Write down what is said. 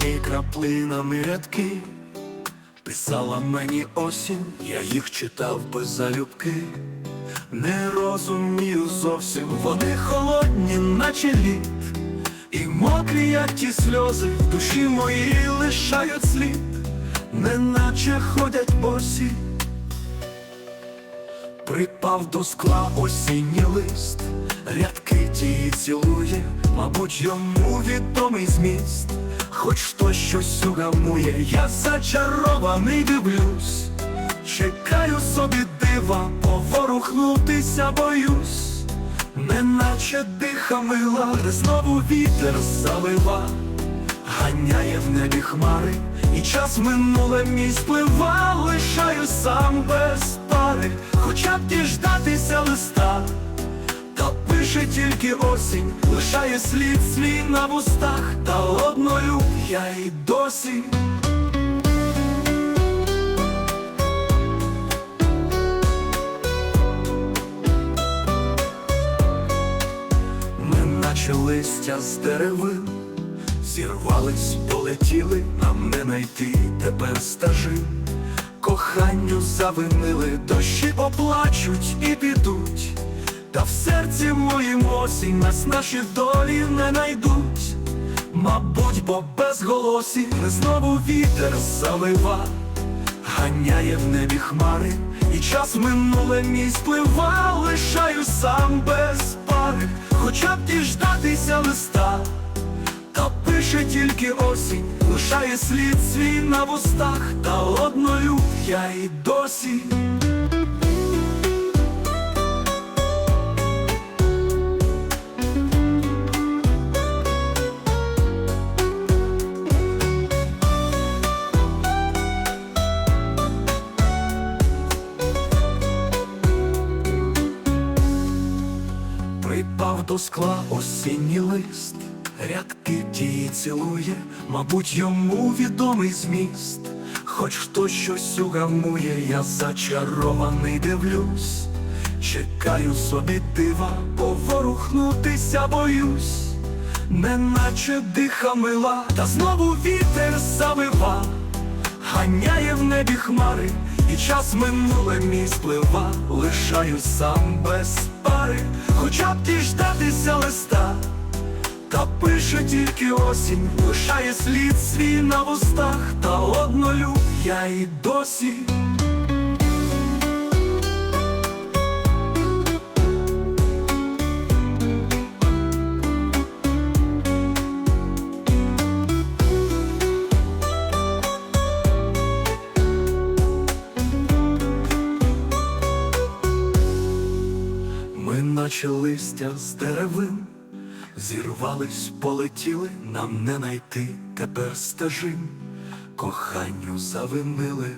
краплинами рядки, писала мені осінь, я їх читав без залюбки. Не розумію зовсім, вони холодні, наче лід, і мокрі, як ті сльози, в душі моїй лишають слід, неначе ходять босі. Припав до скла осінній лист, рядки ті цілує, мабуть, йому відомий зміст, хоч хтось щось угамує, я зачарований дивлюсь, чекаю собі дива, поворухнутися боюсь, неначе диха мила, де знову вітер залива, ганяє в небі хмари, і час минуле мій спливав, лишаю сам без пари, хоча б діждатися листа, та пише тільки осінь, лишає слід свій на вустах, та одною я й досі. Ми наче листя з деревин, зірвались, полетіли, нам не найти тепер стажин. Коханню завинили, дощі поплачуть і підуть, та в серці моїм осінь нас наші долі не найдуть. Мабуть, бо без голосі не знову вітер залива, ганяє в небі хмари, і час минуле мій сплива, лишаю сам без пари, хоча б діждатися листа, та пише тільки осінь, лишає слід свій на вустах, та одною я й досі. До скла осінній лист, рядки ті цілує, мабуть, йому відомий зміст. Хоч хтось щось угамує, я зачарований дивлюсь, чекаю собі дива, поворухнутися боюсь, неначе диха мила, та знову вітер завива, ганяє в небі хмари, і час минуле мій сплива, лишаю сам без пари, хоча б листа, пише тільки осінь, лишає слід свій на вустах, та одною я й досі. Ми наче листя з деревин, зірвались, полетіли, нам не найти. Тепер стежин, коханню завинили,